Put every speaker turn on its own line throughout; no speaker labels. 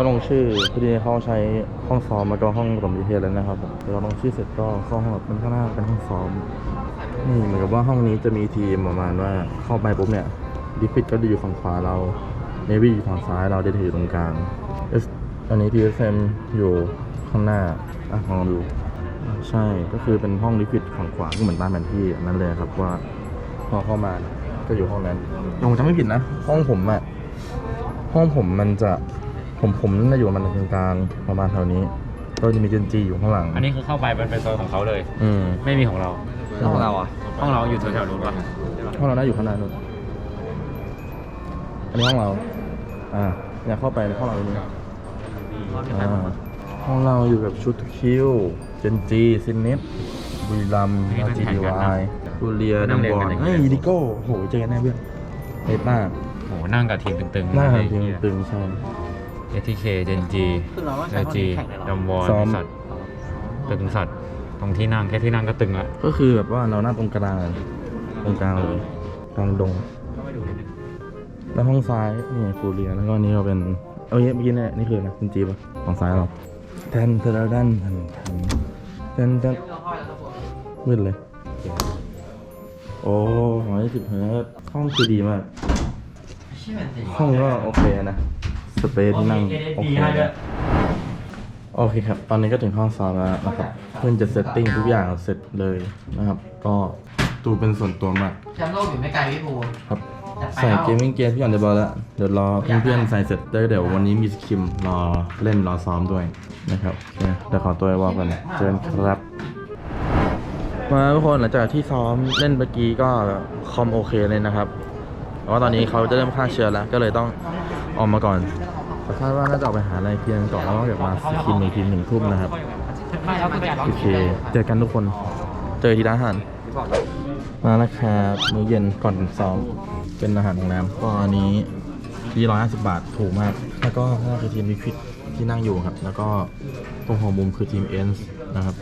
ครับตอนนี้ก็ลงชื่อพอดีเขาใช้ห้องซ้อมแล้วก็ห้องปฐมนิเทศแล้วนะครับเราลงชื่อเสร็จก็เข้าห้องแบบเป็นข้างหน้าเป็นห้องซ้อมนี่เหมือนกับว่าห้องนี้จะมีทีมประมาณว่าเข้าไปปุ๊บเนี่ยดิฟิตก็จะอยู่ฝั่งขวาเราเนวี่อยู่ฝั่งซ้ายเราเดทอยู่ตรงกลางเอสอันนี้ทีเอสเอ็มอยู่ข้างหน้าอะลองดูใช่ก็คือเป็นห้องดิฟิตฝั่งขวาก็เหมือนตามแผนที่นนั้นเลยครับว่าพอเข้ามาก็อยู่ห้องนั้นผมจำไม่ผิดนะ ห้องผมอะห้องผมมันจะ ผมผมน่าอยู่ประมาณตรงกลางประมาณแถวนี้ ก็จะมีเจนจีอยู่ข้างหลัง
อันนี้คือเข้าไปมันเป็นโซนของเขาเลย
อืม
ไม่มีของเรา
ห้องเราอะ
ห้องเราอยู่แถวๆนู้นปะ
ห้องเราน่าอยู่ข้างหน้านู่นอันนี้ห้องเรา อ่าอยากเข้าไปในห้องเราตรงนี้อ่าห้องเราอยู่กับชุดคิวเจนจีซินเนตบุรีรัมย์นาจีดีวายบูเรียนัมบอลเฮ้ยดิโก้โหเจอกันแน่เพื่อนเฮ้ยป้า
โหนั่งกับทีมตึงๆ
หน้า
เลย
ทีมตึงใช่
เอทีเคเจนจี
คือเราต้อง
เอ
ใช้ห้อง
จี
นี้แข่งเลยเหรอ
ดัมวอล
ซ้อม
สัตว์ตึงสัตว์ตรงที่นั่งแค่ที่นั่งก็ตึงละ
ก็คือแบบว่าเราหน้าตรงกลางตรงกลางเลยกลางดง แล้วห้องซ้ายนี่ฟูเรียแล้วก็อันนี้ก็เป็นเอาเงี้ยเมื่อกี้เนี่ยนี่คืออะไรเป็นจีบอะฝั่งซ้ายเราแทนเทระดันแทนแทนแทนมืดเลย โอ้ร้อยสิบเฮิร์ตซ์ห้องคือดีมาก ห้องก็โอเคนะ สเปซที่นั่งโอเคนะโอเคครับ ตอนนี้ก็ถึงห้องซ้อมแล้วนะครับ เพื่อนจะเซตติ้งทุกอย่างเสร็จเลยนะครับ ก็ดูเป็นส่วนตัวมาก
แชมป์โลกอยู่ไม่ไกลพี่ภู
ครับใส่เกมมิ่งเกมทุกอย่างเรียบร้อยแล้วเดี๋ยวรอเพื่อนๆใส่เสร็จแล้วเดี๋ยววันนี้มีสคิมรอเล่นรอซ้อมด้วยนะครับโอเคเดี๋ยวขอตัวไปว่ากันเจอกันครับ มาทุกคนหลังจากที่ซ้อมเล่นเมื่อกี้ก็คอมโอเคเลยนะครับแต่ว่าตอนนี้เขาจะเริ่มฆ่าเชื้อแล้วก็เลยต้อง ออกมาก่อนแต่คาดว่าน่าจะออกไปหาอะไรเพียงก่อนแล้วก็เดี๋ยวมาสกินอีกทีหนึ่งทุ่มนะครับ
ไม่เราเป็นการร้อง
โอเคเจอกันทุกคน เจอที่ร้านอาหาร มาแล้วครับมื้อเย็นก่อนซ้อมเป็นอาหารโรงแรมก็อันนี้ที่ร้อยห้าสิบบาทถูกมาก แล้วก็ข้างหน้าคือทีมวิคิดที่นั่งอยู่ครับ แล้วก็ตรงหัวมุมคือทีมเอ็นส์นะครับ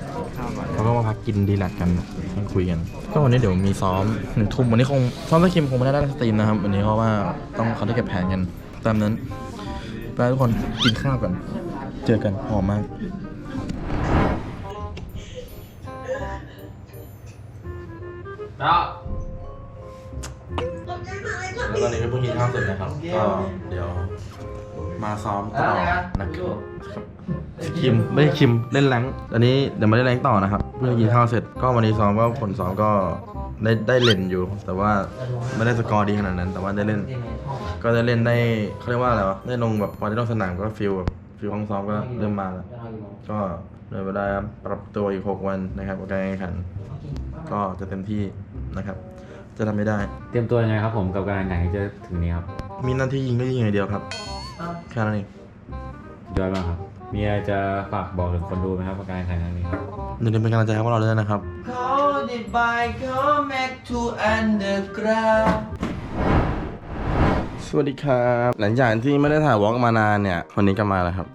เขาก็มาพักกินดีแลกกันนั่งคุยกัน ก็วันนี้เดี๋ยวมีซ้อมหนึ่งทุ่มวันนี้คงซ้อมสกิมคงไม่ได้ได้สตรีมนะครับ วันนี้เพราะว่าต้องเขาได้เก็บแผนกัน ตามนั้นไปทุกคนกินข้าวกัน เจอกันหอมมาก
แล้ว
แล้วตอนนี้ก็เพิ่งกินข้าวเสร็จนะครับ ก็เดี๋ยวมาซ้อมต่อนะครับ คิมไม่ใช่คิมเล่นแรงค์อันนี้เดี๋ยวมาเล่นแรงค์ต่อนะครับ เพื่อกินข้าวเสร็จก็วันนี้ซ้อมก็ผลซ้อมก็ได้ได้เล่นอยู่ แต่ว่าไม่ได้สกอร์ดีขนาดนั้น แต่ว่าได้เล่น ก็ได้เล่นได้เขาเรียกว่าอะไรวะได้ลงแบบพอได้ลงสนามก็ฟิลแบบฟิลห้องซ้อมก็เริ่มมาแล้วก็เลยเวลาปรับตัวอีกหกวันนะครับกับการแข่งขัน ก็จะเต็มที่นะครับ จะทำไม่ได้
เตรียมตัวยังไงครับผมกับการแข่งขันที่จะถึงนี้ครับ
มีหน้าที่ยิงก็ยิงอย่างเดียวครับแค่นั้นเอง
ยอดมากครับ มีอะไรจะฝากบอกถึงคนดูไหมครับกับการแข่งขันครั้งนี้ครับ
หนึ่งเป็นกำลังใจให้พวกเราด้วยนะครับ
เขาได้บายเขาแม็กทูอันเดอร์กราว
สวัสดีครับ หลังจากที่ไม่ได้ถ่ายวอล์กมานานเนี่ยวันนี้ก็มาแล้วครับ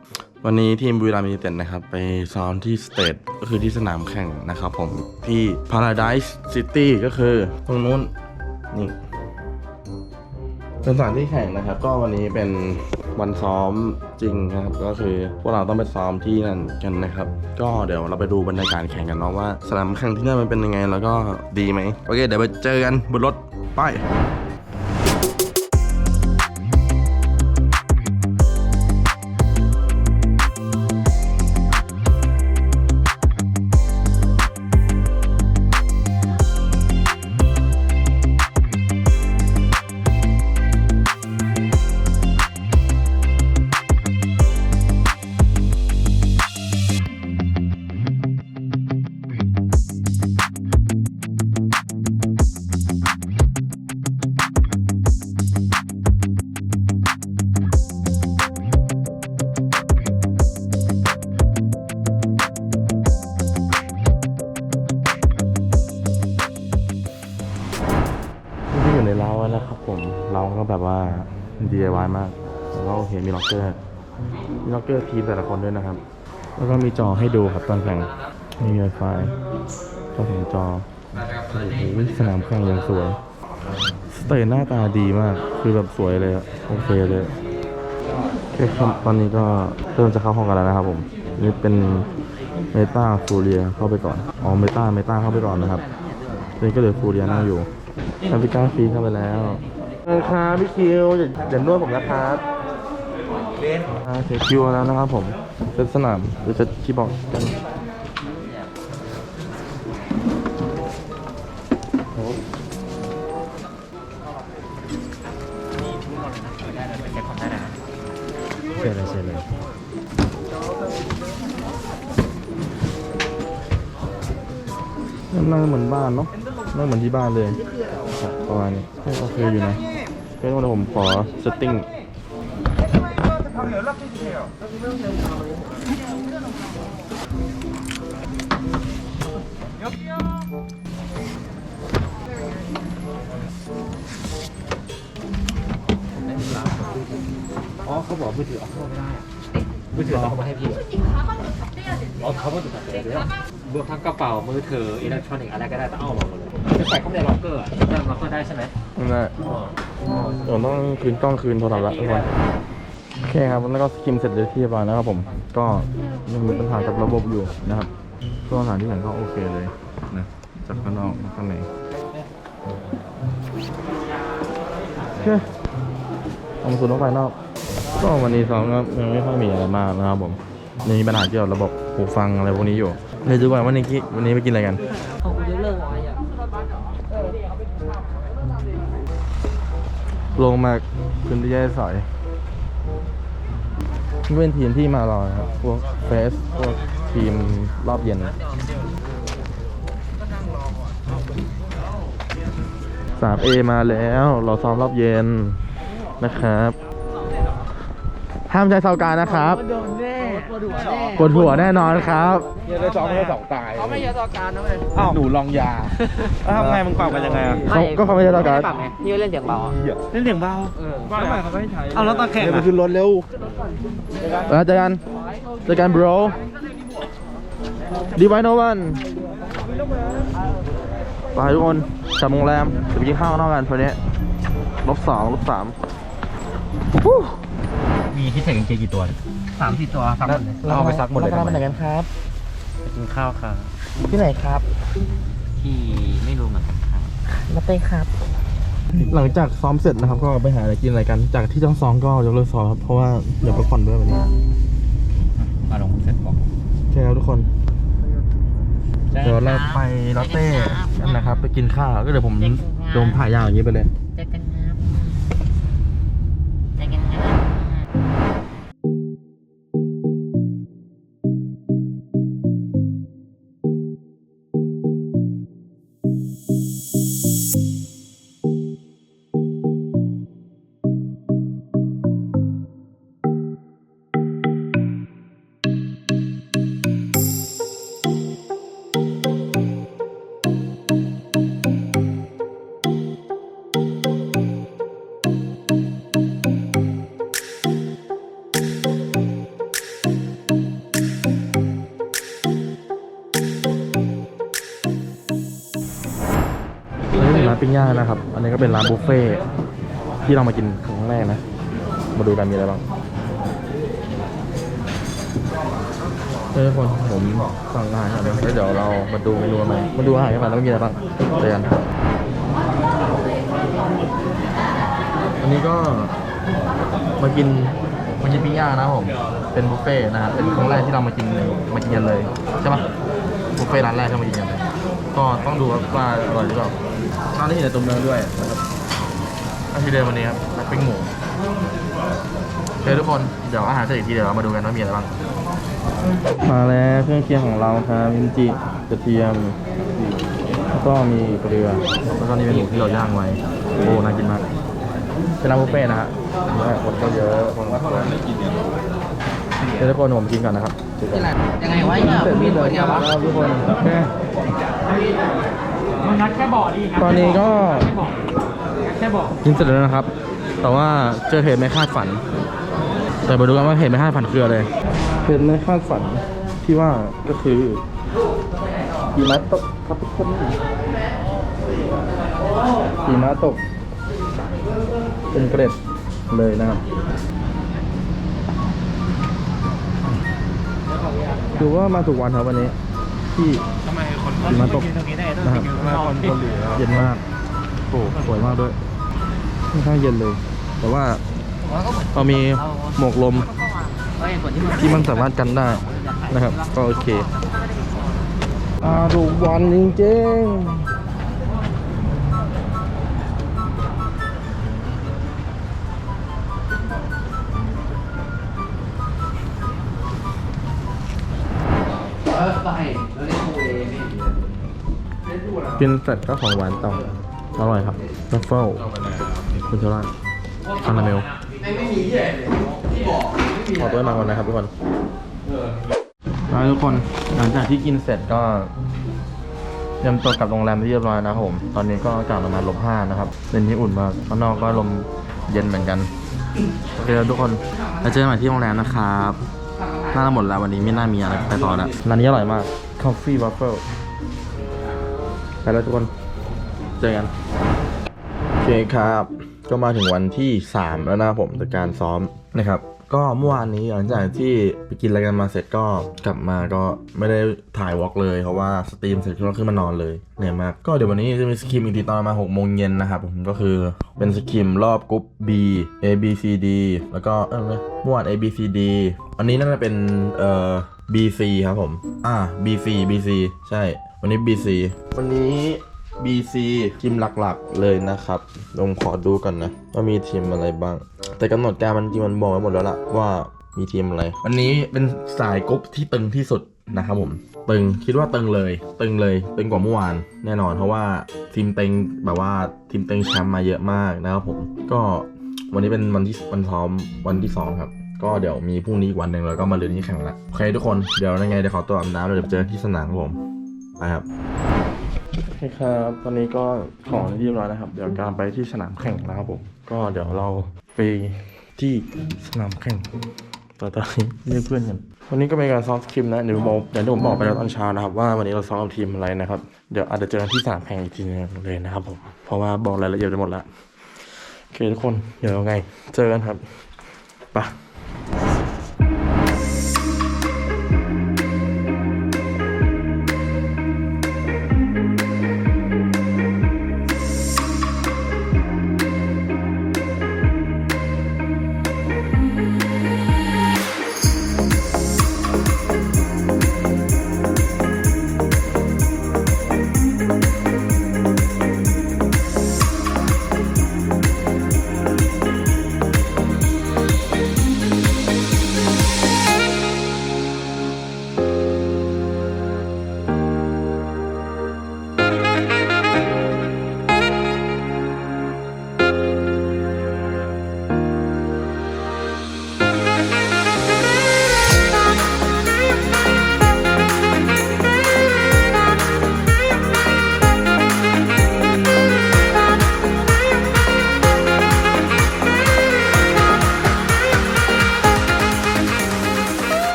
วันนี้ทีมบุรีรัมย์ยูไนเต็ดนะครับ ไปซ้อมที่สเตทก็คือที่สนามแข่งนะครับผมที่ Paradise City ก็คือตรงนู้นนี่ เป็นสถานที่แข่งนะครับ ก็วันนี้เป็นวันซ้อมจริงนะครับ ก็คือพวกเราต้องไปซ้อมที่นั่นกันนะครับ ก็เดี๋ยวเราไปดูบรรยากาศแข่งกันเนาะว่าสนามแข่งที่นั่นมันเป็นยังไง แล้วก็ดีไหมโอเค เดี๋ยวไปเจอกันบนรถไป เกอร์ทีมแต่ละคนด้วยนะครับ แล้วก็มีจอให้ดูครับตอนแข่งมี Wi-Fi ก็ถึงจอโอ้โหสนามแข่งอย่างสวยสเตจหน้าตาดีมาก คือแบบสวยเลยอะโอเคเลยโอเคครับตอนนี้ก็เริ่มจะเข้าห้องกันแล้วนะครับผม นี่เป็นเมตาฟูเรียเข้าไปก่อน อ๋อเมตาเมตาเข้าไปก่อนนะครับนนี้ก็เหลือฟูเรียนั่งอยู่แอฟริกาฟรีเข้าไปแล้วครับพี่คิวอย่าอย่านวดผมนะครับ เสียคิวแล้วนะครับผมเซตสนามหรือจะคีย์บอร์ดกัน
เชิญเลยเชิญเลย
นั่งเหมือนบ้านเนาะนั่งเหมือนที่บ้านเลยประมาณนี้โอเคอยู่นะก็ต้องผมขอเซตติ้ง
อ๋อเขาบอกมือถือเอาเข้าไม่ได้มือถือต้องเอามาให้พี่อ๋อเขามือถือตัดเลยด้วยรวมทั้งกระเป๋ามือถืออิเล็กทรอนิกส์อะไรก็ได้ต้องเอาออกมาหมดเลยจะใส่เข้าไปในล็อกเกอร์อะใส่ล็อกเกอร์ได้ใช่ไหม
นั่นแหละเดี๋ยวต้องคืนกล้องคืนโทรศัพท์ละทุกคนโอ เคครับแล้วก็สกิมเสร็จเรียบที่เรียบร้อยนะครับผมก็ยังมีปัญหากับระบบอยู่นะครับก็สถานที่ไหนก็โอเคเลยนะจากข้างนอกข้างในโอเคเอามาสู่นอกภายนอก ก็วันนี้ซ้อมก็ยังไม่ค่อยมีอะไรมากนะครับผมยังมีปัญหาเกี่ยวกับระบบหูฟังอะไรพวกนี้อยู่เดี๋ยดูก่อนวันนี้กิวันนี้ไปกินอะไรกันลงมาพื้นที่แย่สอย เป็นทีมที่มารอครับ พวกเฟส พวกทีมรอบเย็น สาม A มาแล้ว เราซ้อมรอบเย็นนะครับ ห้ามใช้เซาการนะครับ โดนแน่ ปวดหัวแน่นอนครับ
เนี่ยได้ซ้อมให้สองตาย
เขาไม่ใช่ต่อการนะเว้ย
อ้าวหนูลองยาแล้วทำไงมึงเป่ากันยังไงอะ
เขาก็เขาไม่ใช่เสาการ
ปรับไงพี่ก็เล่นเสียงเบาอะ
เล่นเสียงเบาก็ทำไมเขาไม่ให้ใช้เอาแล้วตาแข็ง
เดี๋ยวไป
อะ
ขึ้นรถเร็วแล้วเจอกันเจอกัน bro ดีไวโนวันไปทุกคนกลับโรงแรมจะไปกินข้าวข้างนอกกันวันนี้ลบสองลบสามฮู้
มีที่ใส่กางเกงกี่ตัว
สามสี่ตัวสามหมดเลย
เราเอาไปซักหมดเลย
เราไปไหนกันครับ
ไปกินข้าวค่ะ
ที่ไหนครับ
ที่ไม่รู้เหมือนกันค่ะ
มาเต้ครับ หลังจากซ้อมเสร็จนะครับ ก็ไปหาอะไรกินอะไรกัน จากที่ต้องซ้อมก็ยกเลิกซ้อมครับ เพราะว่าเดี๋ยวพักผ่อนด้วยวันนี้
มาลงเสร็จบอก
โอเคครับทุกคน เดี๋ยวเราไปลอตเต้กันนะครับ ไปกินข้าว ก็เดี๋ยวผมโดมผ่ายาวอย่างนี้ไปเลย ย่างนะครับ อันนี้ก็เป็นร้านบุฟเฟ่ที่เรามากินครั้งแรกนะ มาดูกันมีอะไรบ้างเฮ้ยทุกคนผมสั่งอาหารก่อนนะแล้วเดี๋ยวเรามาดูเมนูกันไหมมาดูอาหารกันก่อนแล้วมีอะไรบ้างเจอกันอันนี้ก็มากินมากินปิ้งย่างนะผม เป็นบุฟเฟ่ต์นะครับเป็นครั้งแรกที่เรามากินมากินกันเลยใช่ปะบุฟเฟ่ร้านแรกที่เรามากินกันเลย ก็ต้องดูว่าอร่อยหรือเปล่าร้านนี้อยู่ในตัวเมืองด้วยนะครับอาที่เดิมวันนี้ครับนักปิ้งหมูโอเคทุกคนเดี๋ยวอาหารเสร็จอีกทีเดี๋ยวเรามาดูกันว่ามีอะไรบ้างมาแล้วเครื่องเคียงของเราครับมินจิกระเทียมแล้วก็มีเกลือแล้วก็นี่เป็นหมูที่เราย่างไว้โอ้น่ากินมากเป็นร้านบุฟเฟ่ต์นะฮะคนก็เยอะคนก็เยอะเดี๋ยวทุกคนผมกินก่อนนะครับ
ยังไงวะเนี่ยมีตัวเดียววะ
ทุกคนโอเค
มันนัดแค่บอกดีครับ
ตอนนี้ก็
แค่บอก
กินเสร็จแล้วนะครับ แต่ว่าเจอเหตุไม่คาดฝัน แต่มาดูกันว่าเหตุไม่คาดฝันคืออะไรเหตุไม่คาดฝันที่ว่าก็คือหิมะตกครับทุกคนหิมะตก เป็นเกร็ดเลยนะครับถือว่ามาถูกวันครับวันนี้ ที่
ทำไมคน
หิ มะต
รงนี้ได้ต้อง
นะครับ
กิน
มาคนเก
เย็นมากโอ้สวยมากด้วยค่อนข้างเย็นเลย แต่ว่าเรามีหมวกลม
ที่มัน
สามารถกันได้นะครับ ก็โอเคอาถูกวันจริงๆ กินเสร็จก็ของหวานต่อ อร่อยครับทัฟเฟิลคุณเทล่าคาราเมลขอตัวให้มาก่อนนะครับทุกคนมาทุกคน หลังจากที่กินเสร็จก็เตรียมตัวกลับโรงแรมที่เรียบร้อยนะครับผม ตอนนี้ก็อากาศประมาณลบห้านะครับเป็นที่อุ่นมากข้างนอกก็ลมเย็นเหมือนกัน โอเคแล้วทุกคนเราเจอกันใหม่ที่โรงแรมนะครับ น่าจะหมดแล้ววันนี้ไม่น่ามีอะไรไปต่อแล้วร้านนี้อร่อยมาก Coffee Waffle ไปแล้วทุกคน เจอกันโอเคครับ ก็มาถึงวันที่ 3 แล้วนะผมจากการซ้อมนะครับ ก็เมื่อวานนี้หลังจากที่ไปกินอะไรกันมาเสร็จก็กลับมาก็ไม่ได้ถ่ายวอล์กเลยเพราะว่าสตรีมเสร็จก็ขึ้นมานอนเลยเหนื่อยมากก็เดี๋ยววันนี้จะมีสกิมอีกทีตอนประมาณ6โมงเย็นนะครับผมก็คือเป็นสกิมรอบกรุ๊ป B A B C D แล้วก็เออเมื่อวาน A B C D อันนี้น่าจะเป็นเอ่อ B C ครับผม อ่า B C B C ใช่ วันนี้ B C วันนี้ BC ทีมหลักๆเลยนะครับลองขอดูกันนะ ว่ามีทีมอะไรบ้าง แต่กำหนดการมันจริงมันบอกไว้หมดแล้วล่ะว่ามีทีมอะไร วันนี้เป็นสายกรุ๊ปที่ตึงที่สุดนะครับผม ตึงคิดว่าตึงเลย ตึงเลยตึงกว่าเมื่อวานแน่นอน เพราะว่าทีมเต็งแบบว่าทีมเต็งแชมป์มาเยอะมากนะครับผม ก็วันนี้เป็นวันที่วันซ้อมวันที่สองครับ ก็เดี๋ยวมีพรุ่งนี้อีกวันหนึ่งแล้วก็มาเรือนนี้แข่งละโอเคทุกคนเดี๋ยวยังไงเดี๋ยวขอตัวอาบน้ำแล้วเดี๋ยวเจอกันที่สนามครับผม ไปครับโอเคครับ ตอนนี้ก็ของเรียบร้อยนะครับ เดี๋ยวการไปที่สนามแข่งนะครับผม ก็เดี๋ยวเราไปที่สนามแข่งต่อตอนนี้เรียกเพื่อนกัน วันนี้ก็เป็นการซ้อมสคริมนะ เดี๋ยวผมบอกอย่างที่ผมบอกไปแล้วตอนเช้านะครับว่าวันนี้เราซ้อมกับทีมอะไรนะครับ เดี๋ยวอาจจะเจอกันที่สนามแข่งอีกทีนึงเลยนะครับผม เพราะว่าบอกรายละเอียดไปหมดล้วโอเคทุกคน เดี๋ยวไง เจอกันครับ ไป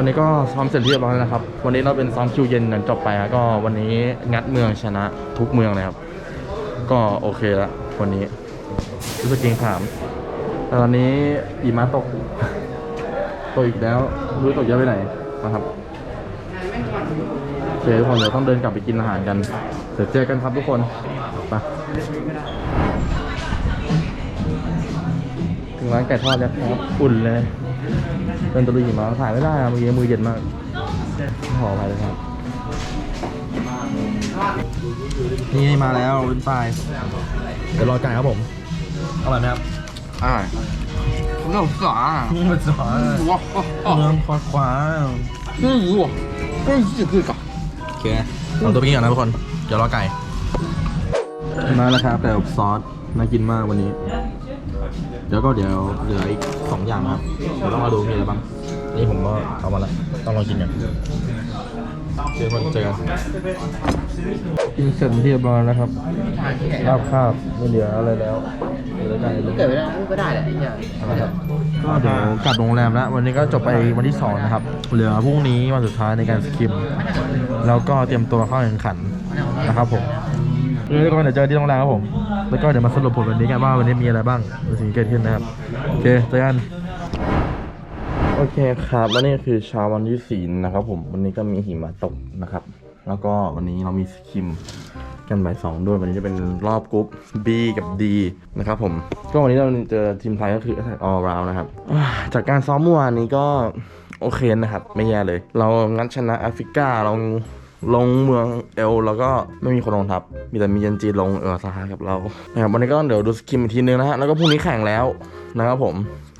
วันนี้ก็ซ้อมเสร็จเรียบร้อยแล้วนะครับ วันนี้เราเป็นซ้อมคิวเย็นกันจบไปก็วันนี้งัดเมืองชนะทุกเมืองเลยครับ ก็โอเคละวันนี้รู้สึกเกรงขามแต่ตอนนี้อีมาตก ตกอีกแล้วรู้ตกเยอะไปไหนนะครับโอเคทุกคนเดี๋ยวต้องเดินกลับไปกินอาหารกัน เดี๋ยวเจอกันครับทุกคนไปถึงร้านไก่ทอดแล้วครับ อุ่นเลย เป็นตะลุยหิมะถ่ายไม่ได้อะเมื่อกี้มือเย็นมากขออภัยเลยครับ นี่มาแล้วเป็นปลายเดี๋ยวรอไก่ครับผมอร่อยไหมครับ
อ่าเรื่องสา
มันสอน
ว้าว
เมืองขวาขวา
นี่อยู่นี่คือกับ
โอเคเอาตัวไปกินก่อนนะทุกคน เดี๋ยวรอไก่ มาแล้วครับแต่ซอสน่ากินมากวันนี้ เดี๋ยวก็เดี๋ยวเหลืออีกสองอย่างครับเดี๋ยวต้องมาดูมีอะไรบ้าง นี่ผมก็เอามาแล้วต้องลองกินกันเจอกันเจอกันกินเสร็จเรียบร้อยแล้วครับราบคาบไม่เหลืออะไรแล้วเหลือไก่
เกิดไม่ได้ก็ได้แหละไอ้เนี่ย
นะครับก็เดี๋ยวกลับโรงแรมแล้ว วันนี้ก็จบไปวันที่สองนะครับ เหลือพรุ่งนี้วันสุดท้ายในการสกิม แล้วก็เตรียมตัวเข้าแข่งขันนะครับผม งั้นทุกคนเดี๋ยวเจอที่โรงแรมครับผม แล้วก็เดี๋ยวมาสรุปผลวันนี้กันว่าวันนี้มีอะไรบ้างสิ่งที่เกิดขึ้นนะครับ โอเคเจอกัน โอเคครับแล้วนี่คือเช้าวันที่สี่นะครับผม วันนี้ก็มีหิมะตกนะครับ แล้วก็วันนี้เรามีสคิมกันบ่ายสองด้วย วันนี้จะเป็นรอบกรุ๊ป B กับ D นะครับผม ก็วันนี้เราเจอทีมไทยก็คือ Attack All Round นะครับ จากการซ้อมเมื่อวานนี้ก็โอเคนะครับ ไม่แย่เลย เรางัดชนะแอฟริกาเรา ลงเมืองเอลแล้วก็ไม่มีคนลงทับ มีแต่มีเยนจีลงเออสหายกับเรานะครับวันนี้ก็เดี๋ยวดูสกิมอีกทีนึงนะฮะแล้วก็พรุ่งนี้แข่งแล้วนะครับผม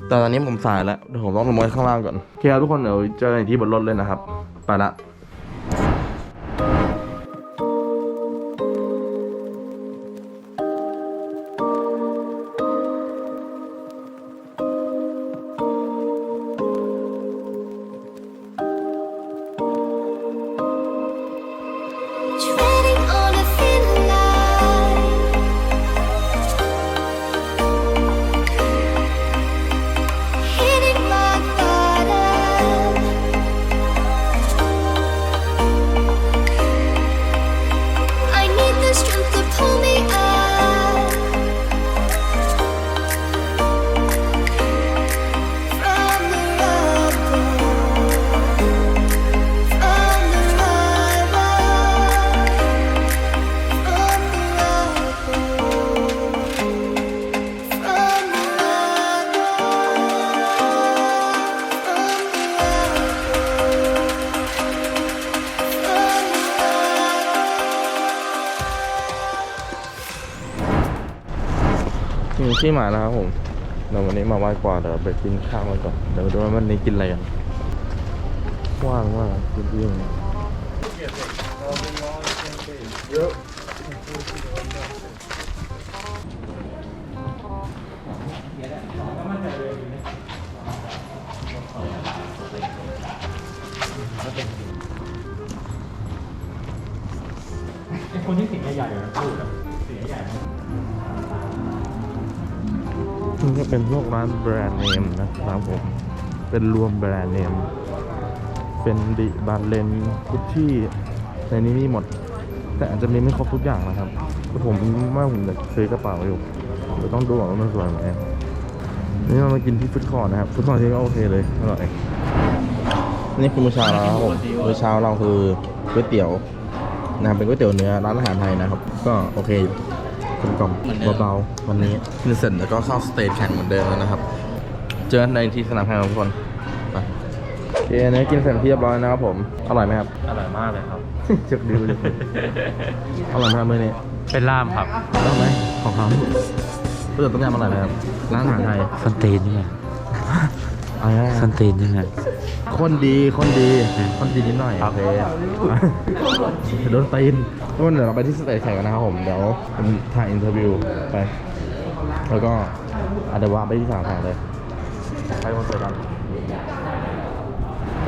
แต่ตอนนี้ผมสายแล้วเดี๋ยวผมต้องลงมาข้างล่างก่อนโอเคครับทุกคนเดี๋ยวเจอกันที่บนรถเลยนะครับไปละ
rubble,
ถึงที่หมายแล้วครับผมเดี๋ยววันนี้มาไหว้กวาเดี๋ยวไปกินข้าวกันก่อนเดี๋ยวดูว่าวันนี้กินอะไรกันว่างมากคือเรื่อง ร้านแบรนด์เนมนะครับผม เป็นรวมแบรนด์เนมเฟนดิบาเลนกุชชี่ในนี้มีหมด แต่อาจจะมีไม่ครบทุกอย่างนะครับแต่ผมว่าผมอยากซื้อกระเป๋าอยู่เลยต้องดูก่อนว่ามันสวยไหมนี่เรามากินที่ฟุตคอร์นะครับฟุตคอร์ที่ก็โอเคเลยอร่อยนี่คือมื้อเช้าเราครับผมมื้อเช้าเราคือก๋วยเตี๋ยวนะครับเป็นก๋วยเตี๋ยวเนื้อร้านอาหารไทยนะครับ ก็โอเคอยู่ กลมกล่อมเบาๆวันนี้กินเสร็จแล้วก็เข้าสเตจแข่งเหมือนเดิมแล้วนะครับ เจอกันในที่สนามแข่งครับทุกคนไปโอเคอันนี้กินเสร็จที่เรียบร้อยนะครับผมอร่อยไหมครับ
อร่อยมากเลยครับ
เจ็บดิวเลยอร่อยไหมครับมื้อนี้
เป็นล่ามครับ
อร่อยไหมของเขาเพื่อนต้มยำอร่อยไหมครับร้านอาหารไทย
สันตีนนี่ไง
อะไรนะ
สันตีนนี่ไง
คนดี คนดี คนดีนิดหน่อย โอเคเดี๋ยวโดนตีนทุกคนเดี๋ยวเราไปที่สเตจแข่งกันนะครับผม เดี๋ยวผมถ่ายอินเทอร์วิวไป แล้วก็อาจจะวางไปที่สนามแข่งเลย ไปคอนเสิร์ตกัน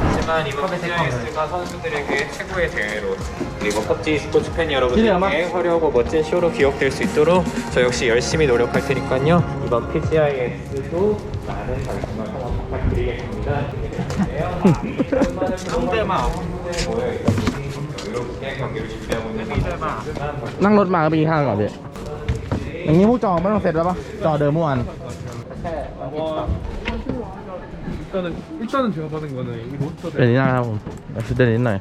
하지만 이번 PGA 선수들에게 최고의 대회로 그리고 펍지 스포츠 팬
기대하마.
여러분들에게 화려하고 멋진 쇼로 기억될 수 있도록 저 역시 열심히 노력할 테니까요 이번 PGIS도 많은 관심
นั่งรถมาก็ไปกินข้าวก่อนพี่อย่างนี้พวกจองไม่ต้องเสร็จแล้วปะจองเดิมเมื่อวาน
일단은 일단은 제가 받은 거는 이 몬스터
เป็นนี้นะครับผมแอคซิเดนต์นิดหน่อย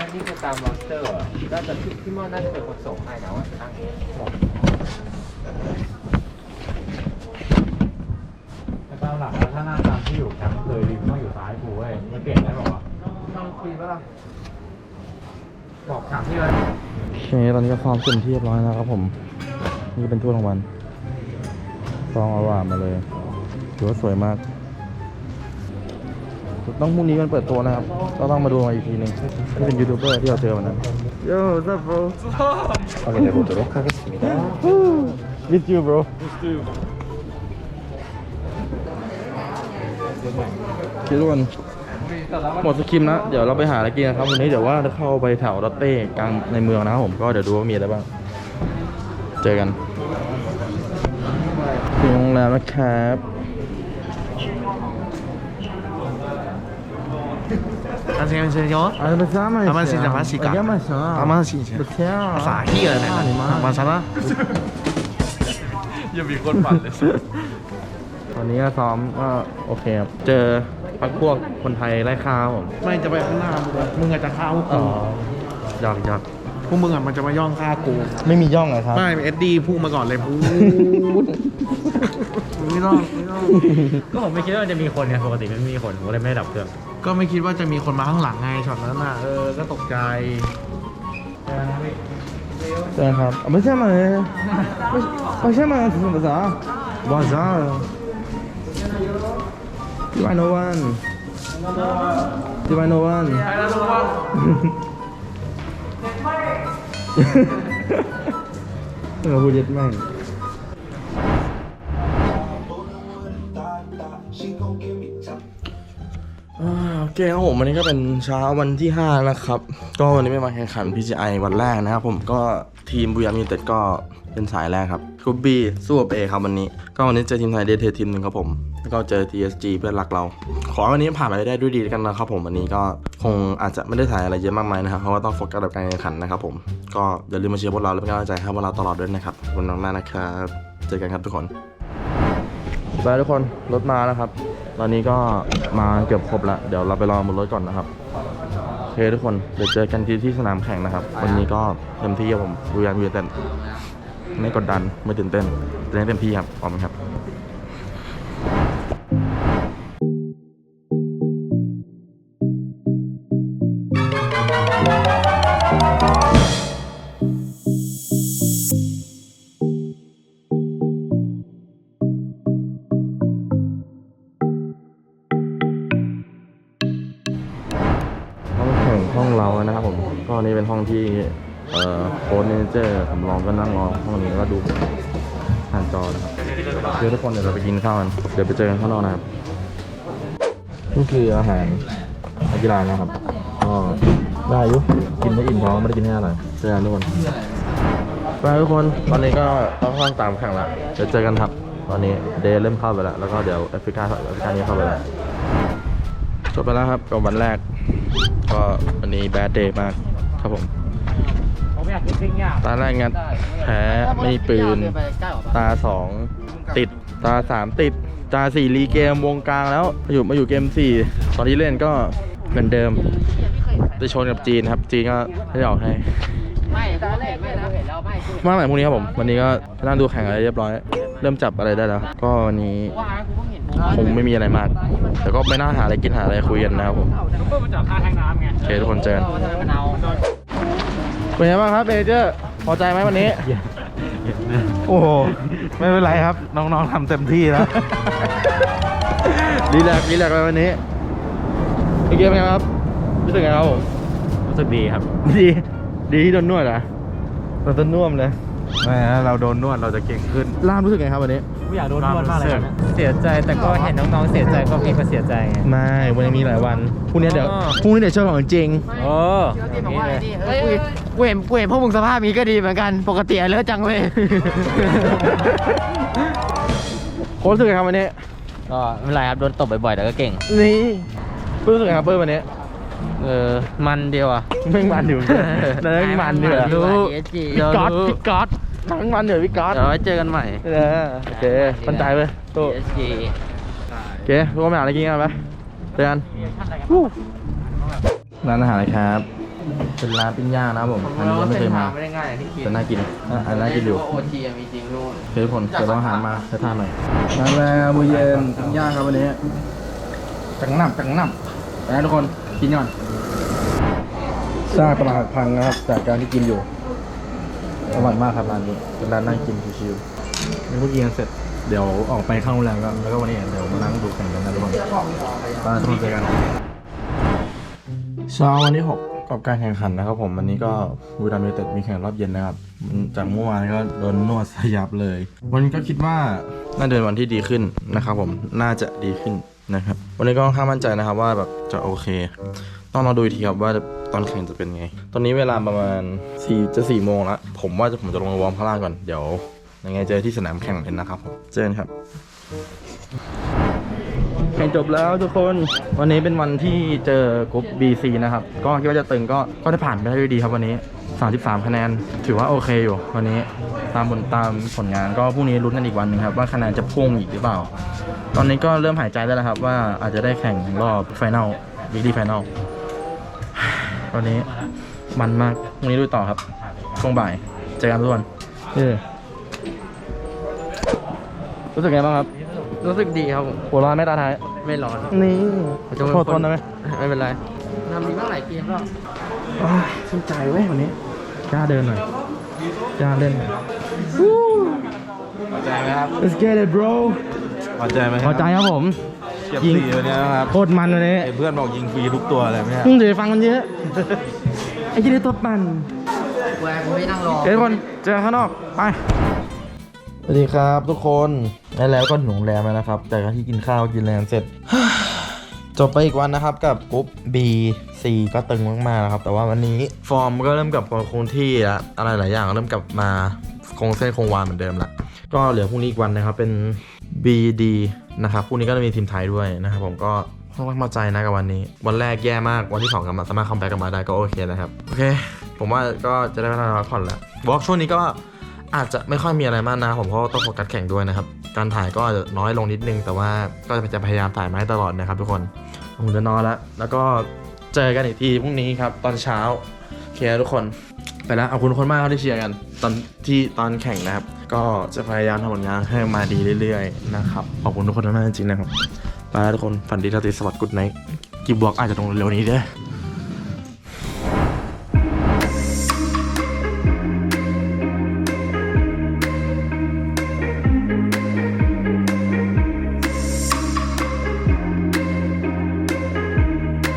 อันนี้คือตามลอสเตอร์อะน่าจะพี่พี่มอนน่าจะเป็นคนส่งให้นะว่าตั้งเอง หลักแล้วถ้าหน้าตามที่อยู่แคมป์เคยริมต้องอยู่ซ้ายกูเว้ยมันเปลี่ยนได้บอกว่าต้องคุยปะล่ะบอกถามที่เลย
โอเค ตอนนี้ก็ซ้อมเต็มที่เรียบร้อยแล้วครับผม นี่เป็นทั่วรางวัลซองอารามมาเลยถือว่าสวยมาก ต้องพรุ่งนี้มันเปิดตัวนะครับ ก็ต้องมาดูมาอีกทีหนึงที่เป็นยูทูบเบอร์ที่เราเจอวันนั้น Yo what's up bro
확인해 보도록 하겠습니다
Meet you bro คิดทุกคนหมดสกิมนะ เดี๋ยวเราไปหาอะไรกินนะครับวันนี้เดี๋ยวว่าจะเข้าไปแถวรัตเต้กลางในเมืองนะครับผมก็เดี๋ยวดูว่ามีอะไรบ้าง เจอกันถึงโรงแรมนะครับ
อันนี้มัน
เสียยศ
อันนี้มันสา
มารถอั
นมันสิ่
งสา
มารถสิ่กันอั
นมันสามารถอันมั
นสิ่ง
ภาษาเฮียอะไรนะมัน
สามารถยั
งมีคนปั่นเลยวันนี้ก็ซ้อมก็โอเคครับ เจอ พักพวกคนไทยไล่ฆ่าครับผม
ไม่จะไปข้างหน้ามึงเลยมึงอาจจะฆ่าพวก
อ๋
กู
อหยอกหยอก
พวกมึงอะมันจะมาย่องฆ่ากู
ไม่มีย่องเลยครับ
ไม่เอ็ดดี้พุ่งมาก่อนเลยพูดไม่ต้องไม่ต้อง
ก็ผมไม่คิดว่ามันจะมีคนไงปกติไม่มีคนผมก็เลยไม่ได้ดับเครื่อง
ก็ไม่คิดว่าจะมีคนมาข้างหลังไงช็อตนั้นน่ะเออก็ตกใจ
เจอครับอะไม่ใช่มาเลยไม่ไม่ใช่มาถึงภาษาบาซา ร์ที่วันโนวันที่วันโนวันเออพูดเย็ดแม่ง คครับผมวันนี้ก็เป็นเช้าวันที่ 5 นะครับ ก็วันนี้ไม่มาแข่งขัน PGI วันแรกนะครับผมก็ทีมบุรีรัมย์ยูไนเต็ดก็เป็นสายแรกครับกรุ๊ปบีสู้กับเอครับวันนี้ ก็วันนี้เจอทีมไทยเดทเททีมหนึ่งครับผม แล้วก็เจอ TSG เพื่อนรักเรา ขอวันนี้ผ่านไปได้ด้วยดีกันนะครับผมวันนี้ก็คงอาจจะไม่ได้ถ่ายอะไรเยอะมากมายนะครับเพราะว่าต้องโฟกัสกับการแข่งขันนะครับผมก็อย่าลืมมาเชียร์พวกเราและเป็นกำลังใจให้พวกเราตลอดด้วยนะครับขอบคุณมากๆนะครับ เจอกันครับทุกคนไปทุกคนรถมาแล้วครับ ตอนนี้ก็มาเกือบครบแล้วเดี๋ยวเราไปรอบนรถก่อนนะครับโอเคทุกคนเดี๋ยวเจอกันที่ที่สนามแข่งนะครับ วันนี้ก็เต็มที่ครับผมดูยันวีเต้นไม่กดดันไม่ตื่นเต้นเล่นเต็มที่ครับออมครับ ผมก็นี่เป็นห้องที่เอ่อโค้ชเมเนเจอร์สำรองก็นั่งรอห้องนี้แล้วก็ดูผ่านจอนะครับเดี๋ยวทุกคนเดี๋ยวเราไปกินข้าวกันเดี๋ยวไปเจอกันข้างนอกนะครับนี่คืออาหารนักกีฬานะครับก็ได้อยุกินไม่อิ่มท้องไม่ได้กินให้อร่อยเจอกันทุกคนไปทุกคนตอนนี้ก็ต้องห้องตามแข่งละเดี๋ยวเจอกันครับ ตอนนี้เดย์เริ่มเข้าไปแล้ว แล้วก็เดี๋ยวแอฟริกาแอฟริกานี้เข้าไปแล้วจบไปแล้วครับกับวันแรก ก็วันนี้แบดเดย์มาก ครับผม
ผมอยากกินปิ้งย่าง
ตาแรกงัดแพ้ไม่มีปืน ตาสองติดตาสามติด ตาสี่รีเกมวงกลางแล้วมาอยู่มาอยู่เกมสี่ตอนที่เล่นก็เหมือนเดิมจะชนกับจีนครับ จีนก็ไม่ได้ออกให้
ไม่ตอนแรกไม่เห็นแล้วไม่คือ
มากหลายพวกนี้ครับผม วันนี้ก็นั่งดูแข่งอะไรเรียบร้อย เริ่มจับอะไรได้แล้ว ก็วันนี้
ว่ากูเพิ่งเห็น
คงไม่มีอะไรมาก แต่ก็ไม่น่าหาอะไรกินหาอะไรคุยกันนะครับผม
เพื่อมาจอดข้างแทงน้ำไง
โอเคทุกคนเจอกัน
มะนาว
เป็นไงบ้างครับเบเจอร์พอใจไหมวันนี้ โอ้โห ไม่เป็นไรครับ น้องๆทำเต็มที่แล้วรีแลกซ์รีแลกซ์ไปวันนี้เป็นเกมไงครับรู้สึกไงครับผม
รู้สึกดีครับ
ดี ดีที่โดนนวดเหรอะโดนต้นน่วมเลย
ไม่นะเราโดนนวดเราจะเก่งขึ้น
ล่ามรู้สึกไงครับวันนี้
ไม่อยากโดนนวดมากเลยครับเสียใจแต่ก็เห็นน้องๆเสียใจก็พี่ก็เสียใจไง
ไม่วันนี้มีหลายวันพรุ่งนี้เดี๋ยว
อ๋อ
พรุ่งนี้เดี๋ยวโชว์ของจริง
โอ้
ที่บอกว่าไอ้นี่เฮ้ยกูเห็นกูเห็นพวกมึงสภาพนี้ก็ดีเหมือนกันปกติเลิศจังเลย
โค้ชรู้สึกไงครับวันนี้
ก็ไม่เป็นไรครับโดนตบบ่อยๆแต่ก็เก่ง
นี่เพิ่งรู้สึกไงครับเพิ่มวันนี้
เออมันเดียวอะ
แม่งมันอยู่นั่นแม่งมันอยู่อะ
รู้
พี่ก๊อตพี่ก๊อต ทั้งมันเดี๋ยวพี่ก๊อต
เดี๋ยวไว้เจอกันใหม่
เออโอเคมั่นใจเลยตู้
PSG
โอเคทุกคนไปหาอะไรกินกันไหมเจอกันร้านอาหารอะไรครับ เป็นร้านปิ้งย่างนะครับผม อันนี้ยังไม่เคยมา
ไม่ได้ง่ายอย่างที่คิด
แต่น่ากินอะอันน่ากินอยู่
โอทีมีจริงนู่น
โอเคทุกคนเดี๋ยวเราอาหารมาให้ทานหน่อยมาแล้วมื้อเย็นปิ้งย่างครับวันนี้จังหนับจังหนับไปนะทุกคนกินก่อนซากประหลาดพังนะครับจากการที่กินอยู่ อร่อยมากครับร้านนี้เป็นร้านนั่งกินชิวๆนี่เพิ่งกินกันเสร็จเดี๋ยวออกไปเข้าโรงแรมก็แล้วก็วันนี้เดี๋ยวมานั่งดูแข่งกันนะทุกคนไปทุกคนเจอกันเช้าวันที่หกกับการแข่งขันนะครับผมวันนี้ก็บุรีรัมย์ยูไนเต็ดมีแข่งรอบเย็นนะครับจากเมื่อวานก็โดนนวดสยับเลย วันนี้ก็คิดว่าน่าจะเป็นวันที่ดีขึ้นนะครับผมน่าจะดีขึ้นนะครับ วันนี้ก็ค่อนข้างมั่นใจนะครับว่าแบบจะโอเค ต้องรอดูอีกทีครับว่าตอนแข่งจะเป็นไง ตอนนี้เวลาประมาณ4จะ4โมงแล้วผมว่าจะผมจะลงมาวอร์มข้างล่างก่อน เดี๋ยวยังไงเจอที่สนามแข่งกันนะครับผมเจอกันครับแข่งจบแล้วทุกคนวันนี้เป็นวันที่เจอกรุ๊ป BC นะครับ ก็คิดว่าจะตึงก็ก็ได้ผ่านไปได้ด้วยดีครับวันนี้ 33 คะแนน ถือว่าโอเคอยู่ วันนี้ตามผลตามผลงานก็พรุ่งนี้ลุ้นกันอีกวันนึงครับว่าคะแนนจะพุ่งอีกหรือเปล่า ตอนนี้ก็เริ่มหายใจได้แล้วครับว่าอาจจะได้แข่งรอบไฟแนลวิกฤตไฟแนล วันนี้มันมากพรุ่งนี้ดูต่อครับช่วงบ่ายเจอกันทุกคนเออรู้สึกไงบ้างครับ
รู้สึกดีครับผม
หัวเร้อนไหม่ตาท้าย
ไม่ร้อน
นี่
จะเป็น
โทษ
คน
ทนได้ไหม
ไม่เป็นไรทำดีมากหลายเกมก็
อ้าวชื่นใจเว้ยวันนี้กล้าเดินหน่อยกล้าเล่นหน่อย
พอใจไหมครับ
Let's get it bro
พอใจไหม
พอใจครับผม
เฉียบ
ยิง
สี่วันนี้นะครับ
โคตรมันวันนี้
เห็นเพื่อนบอกยิงฟรีทุกตัวเลยไหมฮะ
มึงเดี๋ยวฟังมันเยอะ ไอ้ที่ได้ตัวปั่น
แหวกผมไม่นั่งรอ
เอ้ยทุกคนเจอกันข้างนอกไป สวัสดีครับทุกคนและแล้วก็ถึงโรงแรมแล้วนะครับ จากที่กินข้าวกินแรงเสร็จ จบไปอีกวันนะครับกับกรุ๊ป B C ก็ตึงมากๆนะครับ แต่ว่าวันนี้ฟอร์มก็เริ่มกลับมาคงที่ละอะไรหลายอย่างเริ่มกลับมาคงเส้นคงวาเหมือนเดิมละ ก็เหลือพรุ่งนี้อีกวันนะครับเป็น B D นะครับพรุ่งนี้ก็จะมีทีมไทยด้วยนะครับผมก็ค่อนข้างพอใจนะกับวันนี้ วันแรกแย่มากวันที่สองกลับมาสามารถคัมแบ็กกลับมาได้ก็โอเคนะครับโอเค ผมว่าก็จะได้เวลาพักผ่อนแล้ววอล์กช่วงนี้ก็อาจจะไม่ค่อยมีอะไรมากนะ ผมเพราะต้องโฟกัสแข่งด้วยนะครับ การถ่ายก็อาจจะน้อยลงนิดนึง แต่ว่าก็จะพยายามถ่ายมาให้ตลอดนะครับทุกคนผมจะนอนแล้ว แล้วก็เจอกันอีกทีพรุ่งนี้ครับ ตอนเช้าโอเคทุกคนไปแล้วขอบคุณทุกคนมากที่เชียร์กัน ตอนที่ตอนแข่งนะครับ ก็จะพยายามทำผลงานให้มาดีเรื่อยๆนะครับ ขอบคุณทุกคนมากจริงๆนะครับ ไปแล้วทุกคน ฝันดีราตรีสวัสดิ์กุดไนท์กิบบล็อกอาจจะตรงเร็วนี้เด้อ